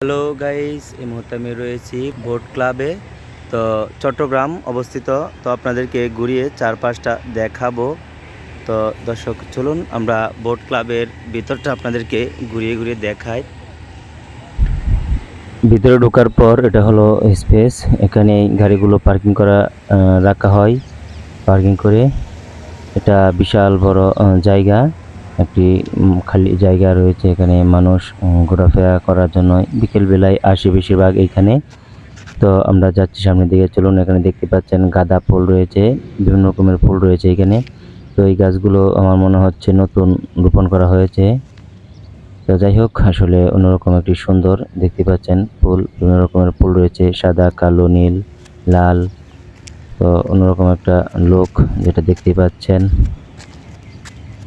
Hello guys এই মুহূর্তে আমি রয়েছি বোট ক্লাবে তো চট্টগ্রাম অবস্থিত। তো আপনাদেরকে ঘুরিয়ে চারপাশটা দেখাবো। তো দর্শক, চলুন আমরা বোট ক্লাবের ভিতরটা আপনাদেরকে ঘুরিয়ে ঘুরিয়ে দেখাই। ভিতরে ঢোকার পর এটা হলো স্পেস এখানে গাড়িগুলো পার্কিং করা রাখা হয়। পার্কিং করে। এটা বিশাল বড় জায়গা। একটি খালি জায়গা রয়েছে এখানে মানুষ ঘোরাফেরা করার জন্য। বিকেল বেলায় আসে বেশিরভাগ এখানে তো আমরা যাচ্ছি সামনের দিকে। চলুন, এখানে দেখতে পাচ্ছেন গাঁদা ফুল রয়েছে, বিভিন্ন রকমের ফুল রয়েছে এখানে। তো এই গাছগুলো আমার মনে হচ্ছে নতুন রোপণ করা হয়েছে। তো যাই হোক, আসলে অন্যরকম একটি সুন্দর দেখতে পাচ্ছেন ফুল। বিভিন্ন রকমের ফুল রয়েছে, সাদা, কালো, নীল, লাল। তো অন্যরকম একটা লোক যেটা দেখতে পাচ্ছেন।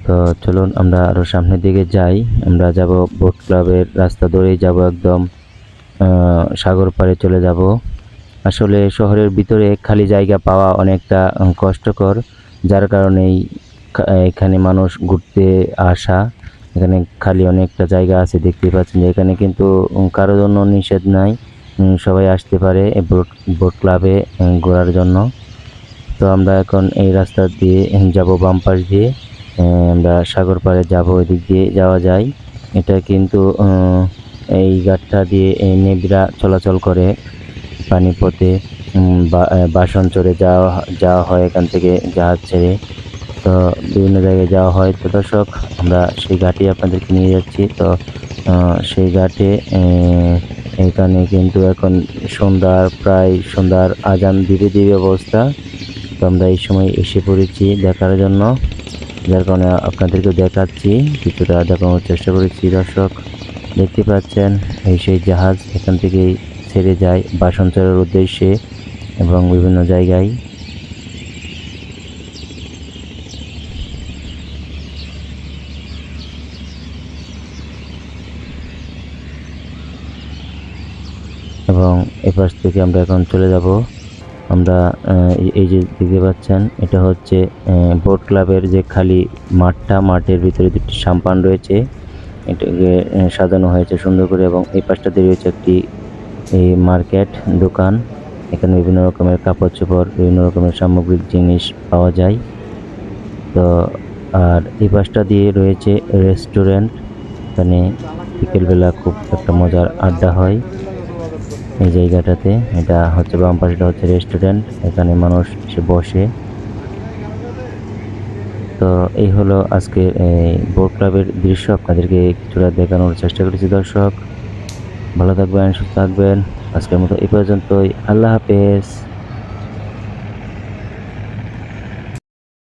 তো চলুন আমরা আরও সামনের দিকে যাই। আমরা যাব বোট ক্লাবের রাস্তা ধরেই যাব একদম সাগর পাড়ে চলে যাব। আসলে শহরের ভিতরে খালি জায়গা পাওয়া অনেকটা কষ্টকর, যার কারণেই এখানে মানুষ ঘুরতে আসা, এখানে খালি অনেকটা জায়গা আছে দেখতে পাচ্ছেন এখানে কিন্তু কারোর জন্য নিষেধ নাই সবাই আসতে পারে বোট বোট ক্লাবে ঘোরার জন্য। তো আমরা এখন এই রাস্তা দিয়ে যাব বাম পাশ দিয়ে। আমরা সাগর পাড়ে যাব ওইদিক দিয়ে যাওয়া যায়। এটা কিন্তু এই ঘাটটা দিয়ে এই নেবরা চলাচল করে পানিপথে বাসন চড়ে যাওয়া যাওয়া হয় এখান থেকে জাহাজ ছেড়ে। তো বিভিন্ন জায়গায় যাওয়া হয়। তো দর্শক, আমরা সেই ঘাটে আপনাদেরকে নিয়ে যাচ্ছি। তো সেই ঘাটে এখানে কিন্তু এখন সন্ধ্যার, প্রায় সন্ধ্যার আজান দিবে দিবে অবস্থা। তো আমরা এই সময় এসে পড়েছি দেখার জন্য। যার কারণে আপনাদেরকে দেখাচ্ছি, কিছুটা দেখানোর চেষ্টা করেছি, দর্শক। দেখতে পাচ্ছেন, এই সেই জাহাজ এখান থেকেই ছেড়ে যায় বাসন্তরের উদ্দেশ্যে এবং বিভিন্ন জায়গায়। এবং এপাশ থেকে আমরা এখন চলে যাব। আমরা এই- যে দেখতে পাচ্ছেন, এটা হচ্ছে বোট ক্লাবের যে খালি মাঠটা, মাঠের ভিতরে দুটি সাম্পান রয়েছে। এটাকে সাজানো হয়েছে সুন্দর করে এবং এই পাশটাতে রয়েছে একটি, এই মার্কেট দোকান। এখানে বিভিন্ন রকমের কাপড় চোপড় বিভিন্ন রকমের সামগ্রিক জিনিস পাওয়া যায়। তো, আর এই পাশটা দিয়ে রয়েছে রেস্টুরেন্ট। এখানে বিকেলবেলা খুব একটা মজার আড্ডা হয়। এই জায়গাটাতে, এটা হচ্ছে বাম পাশটা হচ্ছে রেস্টুরেন্ট এখানে মানুষ এসে বসে। তো এই হলো আজকে এই বোট ক্লাবের দৃশ্য। আপনাদেরকে কিছুটা দেখানোর চেষ্টা করেছি, দর্শক। ভালো থাকবেন, সুস্থ থাকবেন। আজকের মতো এই পর্যন্তই। আল্লাহ হাফেজ।